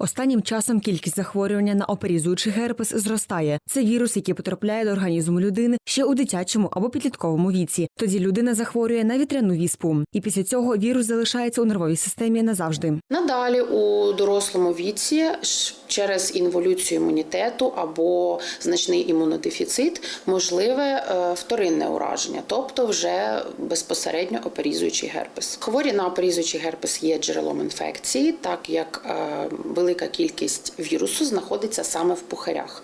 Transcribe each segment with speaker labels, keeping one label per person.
Speaker 1: Останнім часом кількість захворювання на оперізуючий герпес зростає. Це вірус, який потрапляє до організму людини ще у дитячому або підлітковому віці. Тоді людина захворює на вітряну віспу, і після цього вірус залишається у нервовій системі назавжди.
Speaker 2: Надалі у дорослому віці через інволюцію імунітету або значний імунодефіцит можливе е, вторинне ураження, тобто вже безпосередньо оперізуючий герпес. Хворі на оперізуючий герпес є джерелом інфекції, так як е, велика кількість вірусу знаходиться саме в пухарях.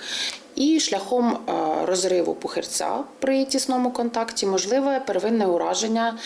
Speaker 2: І шляхом е, розриву пухирця при тісному контакті можливе первинне ураження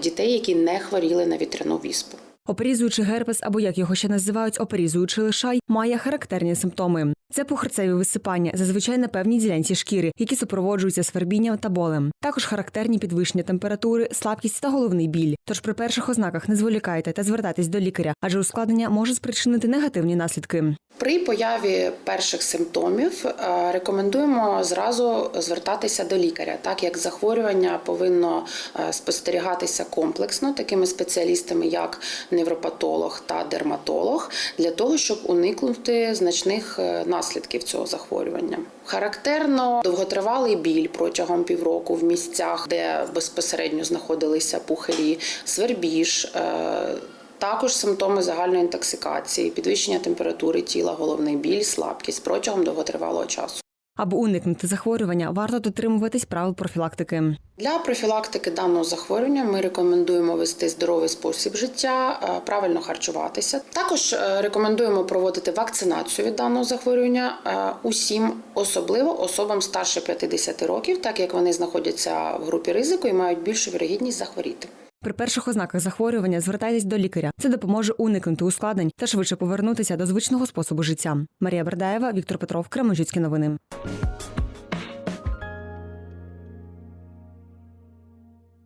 Speaker 2: дітей, які не хворіли на вітряну віспу.
Speaker 1: Оперізуючий герпес, або як його ще називають, оперізуючий лишай, має характерні симптоми. Це пухарцеві висипання, зазвичай на певній ділянці шкіри, які супроводжуються свербінням та болем. Також характерні підвищення температури, слабкість та головний біль. Тож при перших ознаках не зволікайте та звертайтесь до лікаря, адже ускладнення може спричинити негативні наслідки.
Speaker 2: При появі перших симптомів е, рекомендуємо зразу звертатися до лікаря, так як захворювання повинно е, спостерігатися комплексно такими спеціалістами, як невропатолог та дерматолог, для того, щоб уникнути значних е, наслідків цього захворювання. Характерно довготривалий біль протягом півроку в місцях, де безпосередньо знаходилися пухарі, свербіж. е, також симптоми загальної інтоксикації, підвищення температури тіла, головний біль, слабкість протягом довготривалого часу.
Speaker 1: Аби уникнути захворювання, варто дотримуватись правил профілактики.
Speaker 2: Для профілактики даного захворювання ми рекомендуємо вести здоровий спосіб життя, е, правильно харчуватися. Також е, рекомендуємо проводити вакцинацію від даного захворювання е, усім, особливо особам старше 50 років, так як вони знаходяться в групі ризику і мають більшу вірогідність захворіти.
Speaker 1: При перших ознаках захворювання звертайтесь до лікаря. Це допоможе уникнути ускладнень та швидше повернутися до звичного способу життя. Марія Бердаєва, Віктор Петров, Кременчуцькі новини.